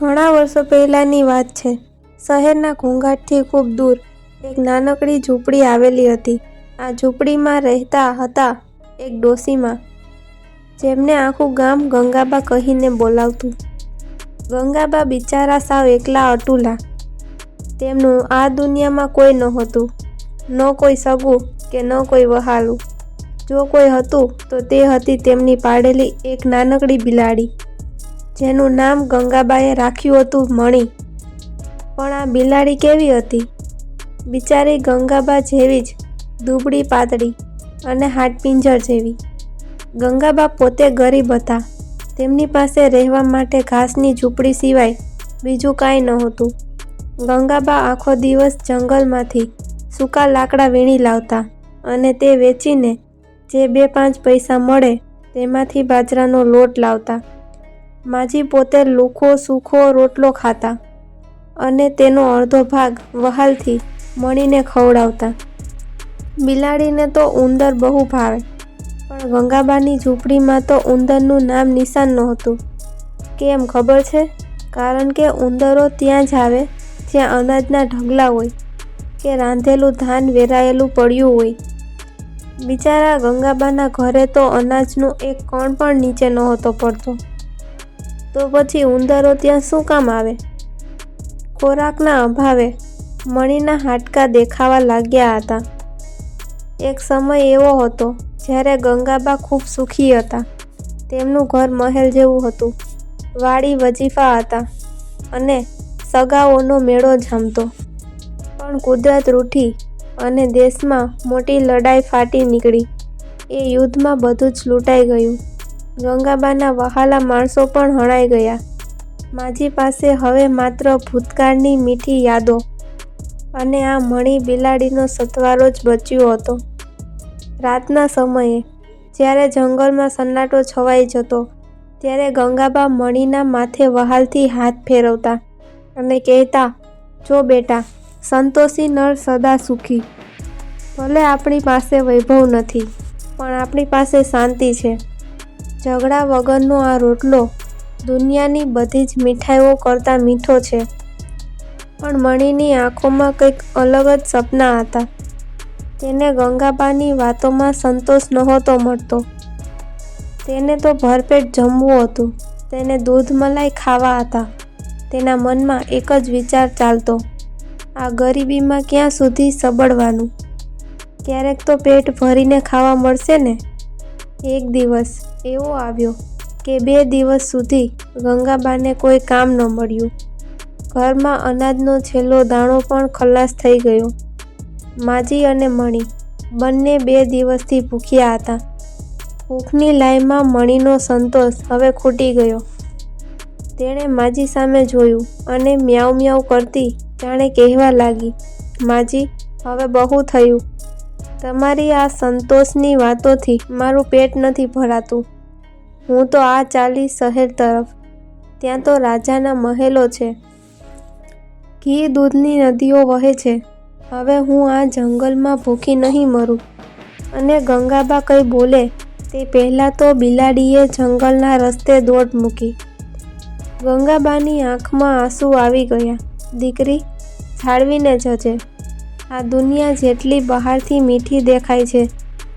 ઘણા વર્ષો પહેલાંની વાત છે. શહેરના ઘોંઘાટથી ખૂબ દૂર એક નાનકડી ઝૂંપડી આવેલી હતી. આ ઝૂંપડીમાં રહેતા હતા એક ડોસીમાં, જેમને આખું ગામ ગંગાબા કહીને બોલાવતું. ગંગાબા બિચારા સાવ એકલા અટુલા. તેમનું આ દુનિયામાં કોઈ નહોતું. ન કોઈ સગું કે ન કોઈ વહાલું. જો કોઈ હતું તો તે હતી તેમની પાડેલી એક નાનકડી બિલાડી. જેનું નામ ગંગાબાએ રાખ્યું હતું મણી. પણ આ બિલાડી કેવી હતી? બિચારી ગંગાબા જેવી જ દુબળી પાતળી અને હાડપિંજર જેવી. ગંગાબા પોતે ગરીબ હતા. તેમની પાસે રહેવા માટે ઘાસની ઝૂંપડી સિવાય બીજું કાંઈ નહોતું. ગંગાબા આખો દિવસ જંગલમાંથી સૂકા લાકડા વીણી લાવતા અને તે વેચીને જે બે પાંચ પૈસા મળે તેમાંથી બાજરાનો લોટ લાવતા. માજી પોતે લુખો, સૂખો રોટલો ખાતા અને તેનો અડધો ભાગ વહાલથી મણીને ખવડાવતા. બિલાડીને તો ઉંદર બહુ ભાવે, પણ ગંગાબાની ઝૂંપડીમાં તો ઉંદરનું નામ નિશાન નહોતું. કેમ ખબર છે? કારણ કે ઉંદરો ત્યાં જ આવે, જ્યાં અનાજના ઢગલા હોય કે રાંધેલું ધાન વેરાયેલું પડ્યું હોય. બિચારા ગંગાબાના ઘરે તો અનાજનું એક કણ પણ નીચે નહોતો પડતો. તો પછી ઉંદરો ત્યાં શું કામ આવે? ખોરાકના અભાવે મણીના હાડકાં દેખાવા લાગ્યા હતા. એક સમય એવો હતો જ્યારે ગંગાબા ખૂબ સુખી હતા. તેમનું ઘર મહેલ જેવું હતું. વાડી વજીફા હતા અને સગાઓનો મેળો જામતો. પણ કુદરત રૂઠી અને દેશમાં મોટી લડાઈ ફાટી નીકળી. એ યુદ્ધમાં બધું જ લૂંટાઈ ગયું. ગંગાબાના વહાલા માણસો પણ હણાઈ ગયા. માજી પાસે હવે માત્ર ભૂતકાળની મીઠી યાદો અને આ મણી બિલાડીનો સથવારો જ બચ્યો હતો. રાતના સમયે, જ્યારે જંગલમાં સન્નાટો છવાઈ જતો, ત્યારે ગંગાબા મણીના માથે વહાલથી હાથ ફેરવતા અને કહેતા, જો બેટા, સંતોષી નર સદા સુખી. ભલે આપણી પાસે વૈભવ નથી, પણ આપણી પાસે શાંતિ છે. ઝઘડા વગરનો આ રોટલો દુનિયાની બધી જ મીઠાઈઓ કરતાં મીઠો છે. પણ મણીની આંખોમાં કંઈક અલગ જ સપના હતા. તેને ગંગાબાની વાતોમાં સંતોષ નહોતો મળતો. તેને તો ભરપેટ જમવું હતું. તેને દૂધ મલાઈ ખાવા હતા. તેના મનમાં એક જ વિચાર ચાલતો. આ ગરીબીમાં ક્યાં સુધી સબડવાનું ક્યારેક તો પેટ ભરીને ખાવા મળશે ને? એક દિવસ એવો આવ્યો કે બે દિવસ સુધી ગંગાબાને કોઈ કામ ન મળ્યું. ઘરમાં અનાજનો છેલ્લો દાણો પણ ખલાસ થઈ ગયો. માજી અને મણી બંને બે દિવસથી ભૂખ્યા હતા. ભૂખની લાઈમાં મણીનો સંતોષ હવે ખૂટી ગયો. તેણે માજી સામે જોયું અને મ્યાઉ મ્યાઉ કરતી જાણે કહેવા લાગી, માજી, હવે બહુ થયું. તમારી આ સંતોષની વાતોથી મારું પેટ નથી ભરાતું. હું તો આ ચાલી શહેર તરફ, ત્યાં તો રાજાના મહેલો છે. ઘી દૂધની નદીઓ વહે છે. હવે હું આ જંગલમાં ભૂખી નહીં મરું. અને ગંગાબા કંઈ બોલે, તે પહેલાં તો બિલાડીએ જંગલના રસ્તે દોડ મૂકી. ગંગાબાની આંખમાં આંસુ આવી ગયા. દીકરી, જાળવીને જજે. આ દુનિયા જેટલી બહારથી મીઠી દેખાય છે,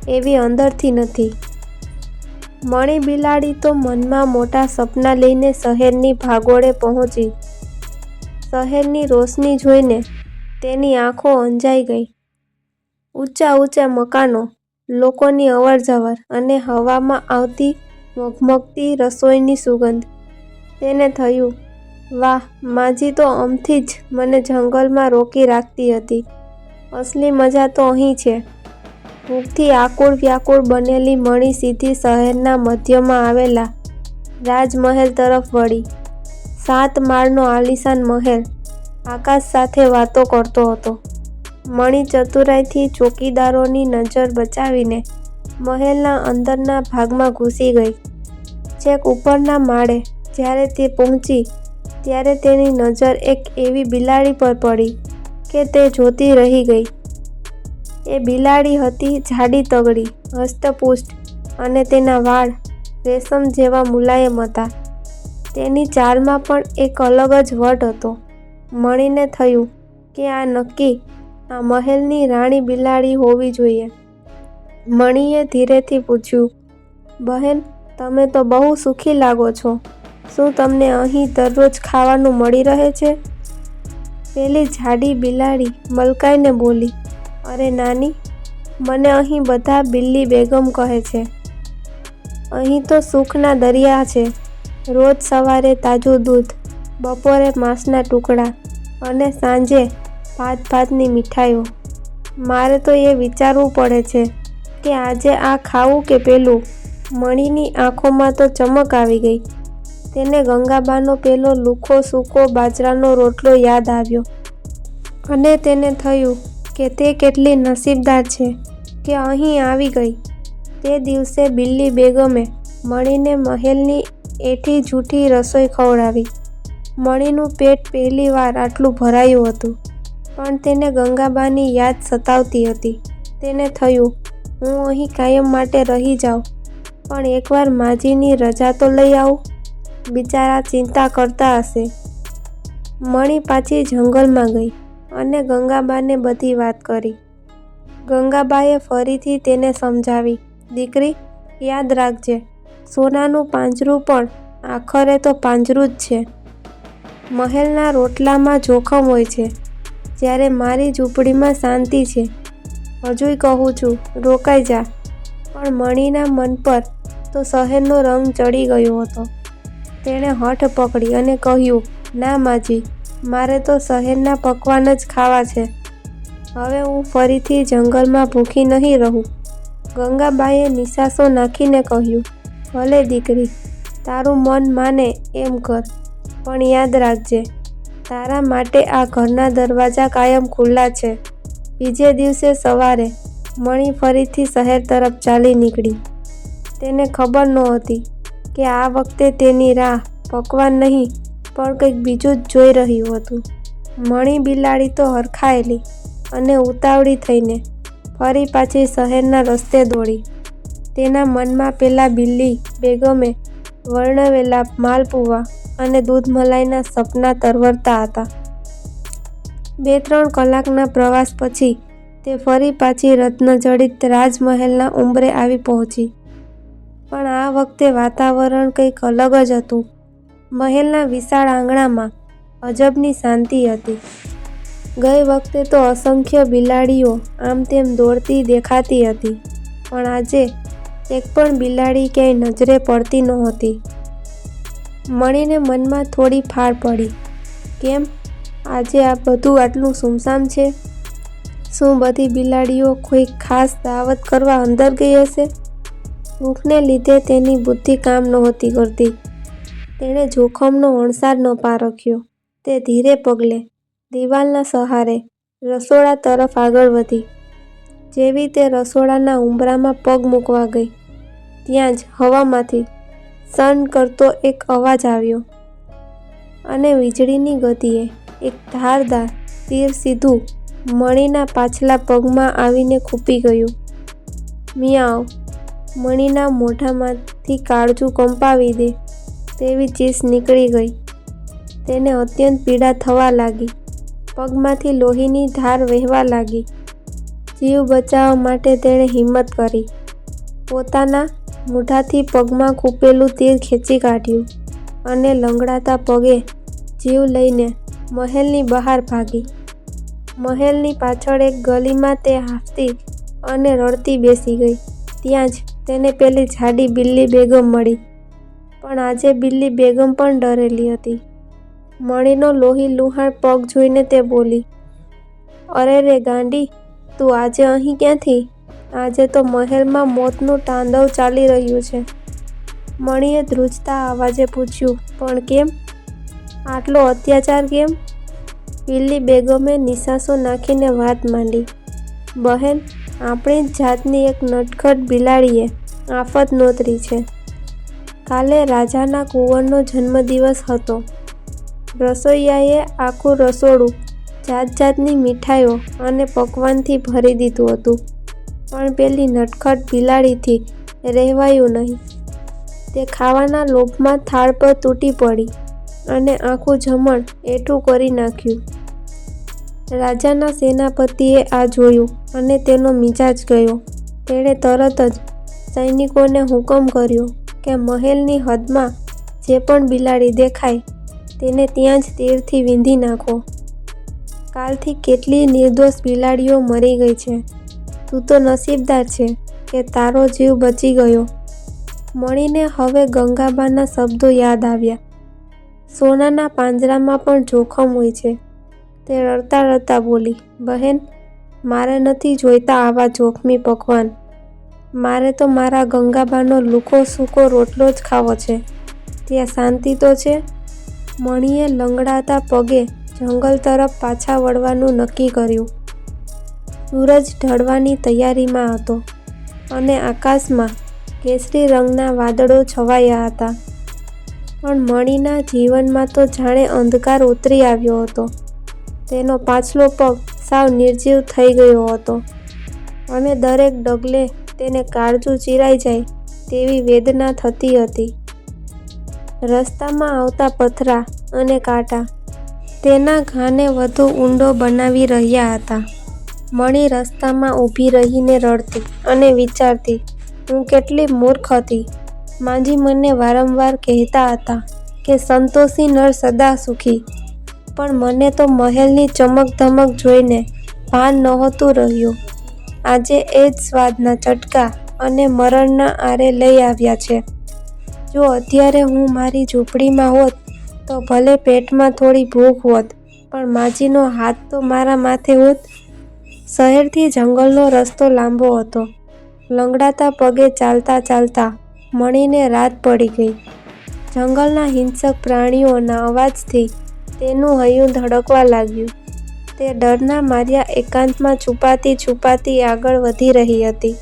એવી અંદરથી નથી. મણી બિલાડી તો મનમાં મોટા સપના લઈને શહેરની ભાગોળે પહોંચી. શહેરની રોશની જોઈને તેની આંખો અંજાઈ ગઈ. ઊંચા ઊંચા મકાનો, લોકોની અવરજવર અને હવામાં આવતી મગમગતી રસોઈની સુગંધ. તેને થયું, વાહ, માજી તો અમથી જ મને જંગલમાં રોકી રાખતી હતી. અસલી મજા તો અહીં છે. ભૂખથી આકુળ વ્યાકુળ બનેલી મણી સીધી શહેરના મધ્યમાં આવેલા રાજમહેલ તરફ વળી. સાત માળનો આલિશાન મહેલ આકાશ સાથે વાતો કરતો હતો. મણી ચતુરાઈથી ચોકીદારોની નજર બચાવીને મહેલના અંદરના ભાગમાં ઘૂસી ગઈ. છેક ઉપરના માળે જ્યારે તે પહોંચી, ત્યારે તેની નજર એક એવી બિલાડી પર પડી. કે તે જોતી રહી ગઈ. એ બિલાડી હતી જાડી તગડી, હસ્તપુષ્ટ અને તેના વાળ રેશમ જેવા મુલાયમ હતા. તેની ચાલમાં પણ એક અલગ જ વટ હતો. મણીને થયું કે આ નક્કી આ મહેલની રાણી બિલાડી હોવી જોઈએ. મણીએ ધીરેથી પૂછ્યું, બહેન, તમે તો બહુ સુખી લાગો છો. શું તમને અહીં દરરોજ ખાવાનું મળી રહે છે? પેલી જાડી બિલાડી મલકાઈને બોલી, અરે નાની, મને અહીં બધા બિલ્લી બેગમ કહે છે. અહીં તો સુખના દરિયા છે. રોજ સવારે તાજું દૂધ, બપોરે માંસના ટુકડા અને સાંજે ભાત ભાતની મીઠાઈઓ. મારે તો એ વિચારવું પડે છે કે આજે આ ખાવું કે પેલું? મણીની આંખોમાં તો ચમક આવી ગઈ. તેને ગંગાબાનો પેલો લુખો સૂકો બાજરાનો રોટલો યાદ આવ્યો. અને તેને થયું કે તે કેટલી નસીબદાર છે કે અહીં આવી ગઈ. તે દિવસે બિલ્લી બેગમે મણીને મહેલની એઠી જૂઠી રસોઈ ખવડાવી. મણીનું પેટ પહેલીવાર આટલું ભરાયું હતું, પણ તેને ગંગાબાની યાદ સતાવતી હતી. તેને થયું, હું અહીં કાયમ માટે રહી જાઉં, પણ એકવાર માજીની રજા તો લઈ આવું. બિચારા ચિંતા કરતા હશે. મણી પાછી જંગલમાં ગઈ અને ગંગાબાને બધી વાત કરી. ગંગાબાએ ફરીથી તેને સમજાવી, દીકરી, યાદ રાખજે, સોનાનું પાંજરું પણ આખરે તો પાંજરું જ છે. મહેલના રોટલામાં જોખમ હોય છે. જ્યારે મારી ઝૂંપડીમાં શાંતિ છે. હજુય કહું છું, રોકાઈ જા. પણ મણીના મન પર તો શહેરનો રંગ ચડી ગયો હતો. તેણે હઠ પકડી અને કહ્યું, ના માજી, મારે તો શહેરના પકવાન જ ખાવા છે. હવે હું ફરીથી જંગલમાં ભૂખી નહીં રહું. ગંગાબાઈએ નિશાસો નાખીને કહ્યું, ભલે દીકરી, તારું મન માને એમ કર, પણ યાદ રાખજે, તારા માટે આ ઘરના દરવાજા કાયમ ખુલ્લા છે. બીજે દિવસે સવારે મણી ફરીથી શહેર તરફ ચાલી નીકળી. તેને ખબર નહોતી કે આ વખતે તેની રાહ પકવાન નહીં, પણ કંઈક બીજું જ જોઈ રહ્યું હતું. મણી બિલાડી તો હરખાયેલી અને ઉતાવળી થઈને ફરી પાછી શહેરના રસ્તે દોડી. તેના મનમાં પેલા બિલ્લી બેગમે વર્ણવેલા માલપુવા અને દૂધમલાઈના સપના તરવરતા હતા. બે ત્રણ કલાકના પ્રવાસ પછી તે ફરી પાછી રત્નજડિત રાજમહેલના ઉંબરે આવી પહોંચી. પણ આ વખતે વાતાવરણ કંઈક અલગ જ હતું. મહેલના વિશાળ આંગણામાં અજબની શાંતિ હતી. ગઈ વખતે તો અસંખ્ય બિલાડીઓ આમ તેમ દોડતી દેખાતી હતી, પણ આજે એક પણ બિલાડી ક્યાંય નજરે પડતી નહોતી. મળીને મનમાં થોડી ફાળ પડી. કેમ? આજે આ બધું આટલું સુમસામ છે? શું બધી બિલાડીઓ કોઈ ખાસ દાવત કરવા અંદર ગઈ હશે? ભૂખને લીધે તેની બુદ્ધિ કામ નહોતી કરતી. તેણે જોખમનો અણસાર ન પારખ્યો તે ધીરે પગલે દિવાલના સહારે રસોડા તરફ આગળ વધી. જેવી તે રસોડાના ઉંબરામાં પગ મૂકવા ગઈ, ત્યાં જ હવામાંથી સન કરતો એક અવાજ આવ્યો અને વીજળીની ગતિએ એક ધારદાર તીર સીધું મણીના પાછલા પગમાં આવીને ખૂપી ગયું. મિયાવ મણીના મોઢામાંથી કાળજું કંપાવી દે તેવી ચીસ નીકળી ગઈ. તેને અત્યંત પીડા થવા લાગી. પગમાંથી લોહીની ધાર વહેવા લાગી. જીવ બચાવવા માટે તેણે હિંમત કરી. પોતાના મોઢાથી પગમાં ખૂપેલું તીર ખેંચી કાઢ્યું અને લંગડાતા પગે જીવ લઈને મહેલની બહાર ભાગી. મહેલની પાછળ એક ગલીમાં તે હાફતી અને રડતી બેસી ગઈ. ત્યાં જ તેને પેલી જાડી બિલ્લી બેગમ મળી. પણ આજે બિલ્લી બેગમ પણ ડરેલી હતી. મણીનો લોહી લુહાણ પગ જોઈને તે બોલી, અરે રે ગાંડી, તું આજે અહીં ક્યાંથી? આજે તો મહેલમાં મોતનું તાંડવ ચાલી રહ્યું છે. મણીએ ધ્રુજતા અવાજે પૂછ્યું, પણ કેમ? આટલો અત્યાચાર કેમ? બિલ્લી બેગમે નિશાસો નાખીને વાત માંડી, બહેન આપણી જાતની એક નટખટ બિલાડીએ, આફત નોતરી છે. કાલે રાજાના કુંવરનો જન્મદિવસ હતો. રસોઈયાએ આખું રસોડું જાત જાતની મીઠાઈઓ અને પકવાનથી ભરી દીધું હતું. પણ પેલી નટખટ બિલાડીથી રહેવાયું નહીં. તે ખાવાના લોભમાં થાળ પર તૂટી પડી અને આખું જમણ એઠું કરી નાખ્યું. રાજાના સેનાપતિએ આ જોયું. અને તેનો મિજાજ ગયો. તેણે તરત જ સૈનિકોને હુકમ કર્યો કે મહેલની હદમાં જે પણ બિલાડી દેખાય તેને ત્યાં જ તીરથી વીંધી નાખો. કાલથી કેટલી નિર્દોષ બિલાડીઓ મરી ગઈ છે. તું તો નસીબદાર છે કે તારો જીવ બચી ગયો. મળીને હવે ગંગાબાના શબ્દો યાદ આવ્યા. સોનાના પાંજરામાં પણ જોખમ હોય છે. તે રડતા રડતા બોલી, બહેન મારે નથી જોઈતા આવા જોખમી પકવાન. મારે તો મારા ગંગાબાનો લૂકો સૂકો રોટલો જ ખાવો છે. ત્યાં શાંતિ તો છે. મણીએ લંગડાતા પગે જંગલ તરફ પાછા વળવાનું નક્કી કર્યું. સૂરજ ઢળવાની તૈયારીમાં હતો અને આકાશમાં કેસરી રંગના વાદળો છવાયા હતા. પણ મણીના જીવનમાં તો જાણે અંધકાર ઉતરી આવ્યો હતો. તેનો પાછલો પગ સાવ નિર્જીવ થઈ ગયો હતો. અને દરેક ડગલે તેને કાળજું ચીરાઈ જાય તેવી વેદના થતી હતી. રસ્તામાં આવતા પથરા અને કાંટા તેના ઘાને વધુ ઊંડો બનાવી રહ્યા હતા. મણી રસ્તામાં ઊભી રહીને રડતી અને વિચારતી, હું કેટલી મૂર્ખ હતી. માંજી મને વારંવાર કહેતા હતા કે સંતોષી નર સદા સુખી પણ મને તો મહેલની ચમક ધમક જોઈને ભાન નહોતું રહ્યું. આજે એ જ સ્વાદના ચટકા અને મરણના આરે લઈ આવ્યા છે. જો અત્યારે હું મારી ઝૂંપડીમાં હોત, તો ભલે પેટમાં થોડી ભૂખ હોત, પણ માજીનો હાથ તો મારા માથે હોત. શહેરથી જંગલનો રસ્તો લાંબો હતો. લંગડાતા પગે ચાલતા ચાલતા મણીને રાત પડી ગઈ. જંગલના હિંસક પ્રાણીઓના અવાજથી તેનું હૈયું ધડકવા લાગ્યું. તે ડરના માર્યા એકાંતમાં છુપાતી છુપાતી આગળ વધી રહી હતી.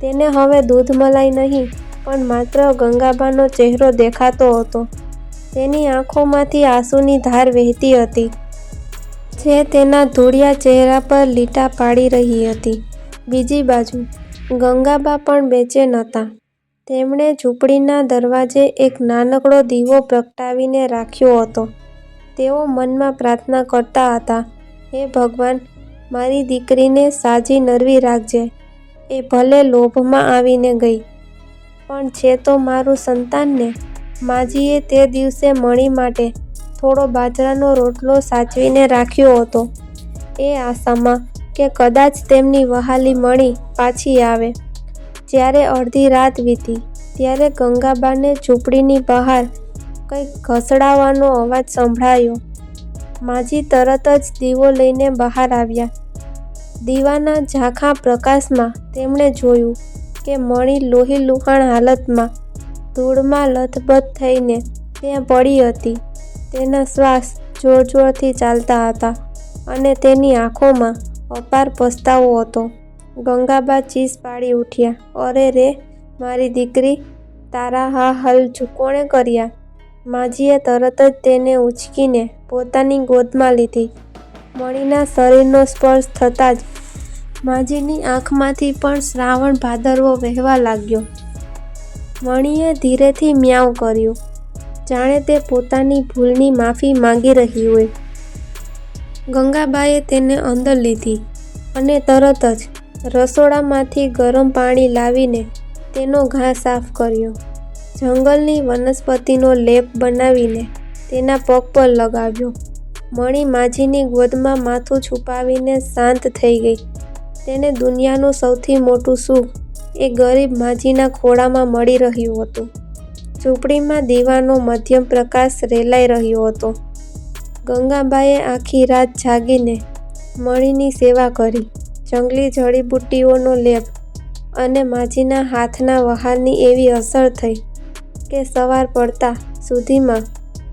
તેને હવે દૂધ મલાઈ નહીં, પણ માત્ર ગંગાબાનો ચહેરો દેખાતો હતો. તેની આંખોમાંથી આંસુની ધાર વહેતી હતી. જે તેના ધૂળિયા ચહેરા પર લીટા પાડી રહી હતી. બીજી બાજુ, ગંગાબા પણ બેચેન હતા તેમણે ઝૂંપડીના દરવાજે એક નાનકડો દીવો પ્રગટાવીને રાખ્યો હતો. તેઓ મનમાં પ્રાર્થના કરતા હતા, હે ભગવાન, મારી દીકરીને સાજી નરવી રાખજે. એ ભલે લોભમાં આવીને ગઈ, પણ છે તો મારું સંતાનને. માજીએ તે દિવસે મણી માટે થોડો બાજરાનો રોટલો સાચવીને રાખ્યો હતો. એ આશામાં કે કદાચ તેમની વહાલી મણી પાછી આવે. જ્યારે અડધી રાત વીતી, ત્યારે ગંગાબાને ઝૂંપડીની બહાર કંઈક ઘસડાવાનો અવાજ સંભળાયો. માજી તરત જ દીવો લઈને બહાર આવ્યા. દીવાના ઝાંખા પ્રકાશમાં તેમણે જોયું કે મણી લોહી લુહાણ હાલતમાં ધૂળમાં લથબથ થઈને ત્યાં પડી હતી. તેના શ્વાસ જોર જોરથી ચાલતા હતા અને તેની આંખોમાં અપાર પસ્તાવો હતો. ગંગાબા ચીસ પાડી ઉઠ્યા. અરે રે, મારી દીકરી, તારા હા હલ કોણે કર્યા? માજીએ તરત જ તેને ઉંચકીને પોતાની ગોદમાં લીધી. મણીના શરીરનો સ્પર્શ થતાં જ માજીની આંખમાંથી પણ શ્રાવણ ભાદરવો વહેવા લાગ્યો. મણીએ ધીરેથી મ્યાઉ કર્યું. જાણે તે પોતાની ભૂલની માફી માંગી રહી હોય. ગંગાબાએ તેને અંદર લીધી અને તરત જ રસોડામાંથી ગરમ પાણી લાવીને તેનો ઘા સાફ કર્યો. જંગલની વનસ્પતિનો લેપ બનાવીને તેના પગ પર લગાવ્યો. મણી માજીની ગોદમાં માથું છુપાવીને શાંત થઈ ગઈ. તેને દુનિયાનું સૌથી મોટું સુખ એ ગરીબ માજીના ખોળામાં મળી રહ્યું હતું. ઝૂંપડીમાં દીવાનો મધ્યમ પ્રકાશ રેલાઈ રહ્યો હતો. ગંગાબાએ આખી રાત જાગીને મણીની સેવા કરી. જંગલી જડીબુટ્ટીઓનો લેપ અને માજીના હાથના વહારની એવી અસર થઈ કે સવાર પડતા સુધીમાં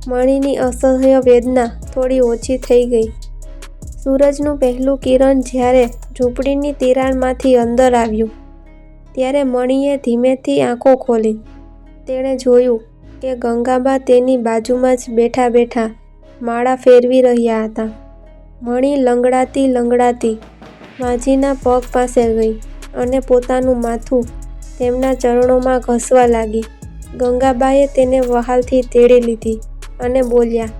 મણીની અસહ્ય વેદના થોડી ઓછી થઈ ગઈ. સૂરજનું પહેલું કિરણ જ્યારે ઝૂંપડીની તિરાડમાંથી અંદર આવ્યું, ત્યારે મણીએ ધીમેથી આંખો ખોલી. તેણે જોયું કે ગંગાબા તેની બાજુમાં જ બેઠા બેઠા માળા ફેરવી રહ્યા હતા. મણી લંગડાતી લંગડાતી માજીના પગ પાસે ગઈ અને પોતાનું માથું તેમના ચરણોમાં ઘસવા લાગી. ગંગાબાએ તેને વહાલથી તેડી લીધી અને બોલ્યા,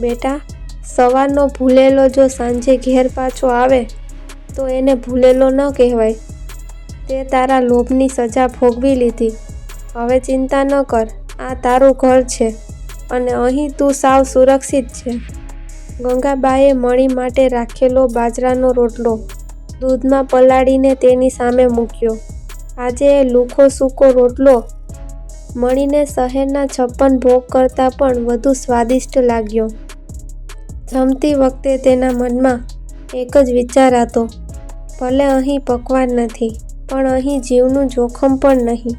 બેટા, સવારનો ભૂલેલો જો સાંજે ઘેર પાછો આવે, તો એને ભૂલેલો ન કહેવાય. તે તારા લોભની સજા ભોગવી લીધી. હવે ચિંતા ન કર, આ તારું ઘર છે અને અહીં તું સાવ સુરક્ષિત છે. ગંગાબાએ મણી માટે રાખેલો બાજરાનો રોટલો દૂધમાં પલાળીને તેની સામે મૂક્યો. આજે એ લૂખો સૂકો રોટલો મણીને શહેરના છપ્પન ભોગ કરતાં પણ વધુ સ્વાદિષ્ટ લાગ્યો. જમતી વખતે તેના મનમાં એક જ વિચાર હતો, ભલે અહીં પકવાન નથી, પણ અહીં જીવનું જોખમ પણ નહીં.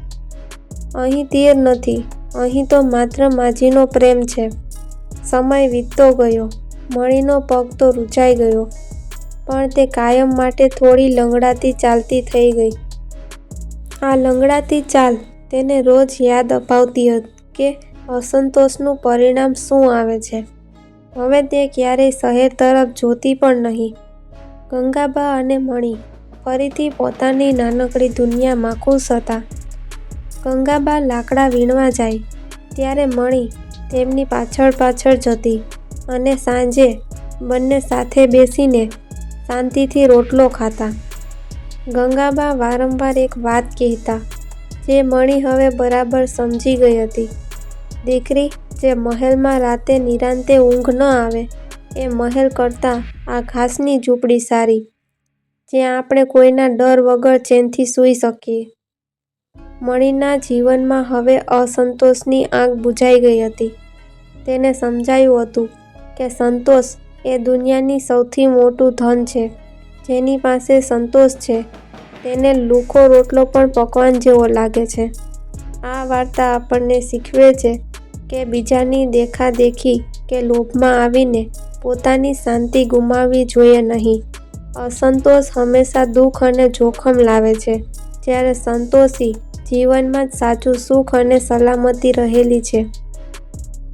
અહીં તીર નથી, અહીં તો માત્ર માજીનો પ્રેમ છે. સમય વીતતો ગયો, મણીનો પગ તો રૂંચાઈ ગયો, પણ તે કાયમ માટે થોડી લંગડાતી ચાલતી થઈ ગઈ. આ લંગડાતી ચાલ તેને રોજ યાદ અપાવતી હતી કે અસંતોષનું પરિણામ શું આવે છે. હવે તે ક્યારેય શહેર તરફ જોતી પણ નહીં. ગંગાબા અને મણી ફરીથી પોતાની નાનકડી દુનિયામાં ખુશ હતા. ગંગાબા લાકડા વીણવા જાય, ત્યારે મણી તેમની પાછળ પાછળ જતી અને સાંજે બંને સાથે બેસીને શાંતિથી રોટલો ખાતા. ગંગાબા વારંવાર એક વાત કહેતા જે મણી હવે બરાબર સમજી ગઈ હતી. દીકરી, જે મહેલમાં રાતે નિરાંતે ઊંઘ ન આવે, એ મહેલ કરતાં આ ઘાસની ઝૂંપડી સારી, જ્યાં આપણે કોઈના ડર વગર ચેનથી સૂઈ શકીએ. મણીના જીવનમાં હવે અસંતોષની આંખ બુઝાઈ ગઈ હતી. તેને સમજાયું હતું કે સંતોષ એ દુનિયાની સૌથી મોટું ધન છે, જેની પાસે સંતોષ છે. તેને લૂકો રોટલો પણ પકવાન જેવો લાગે છે. આ વાર્તા આપણને શીખવે છે કે બીજાની દેખાદેખી કે લોભમાં આવીને પોતાની શાંતિ ગુમાવવી જોઈએ નહીં. અસંતોષ હંમેશા દુઃખ અને જોખમ લાવે છે. જ્યારે સંતોષી જીવનમાં જ સાચું સુખ અને સલામતી રહેલી છે.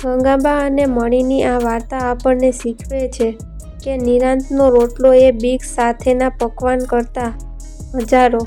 ગંગાબા અને મણીની આ વાર્તા આપણને શીખવે છે કે નિરાંતનો રોટલો એ બીક સાથેના પકવાન કરતાં હજારો.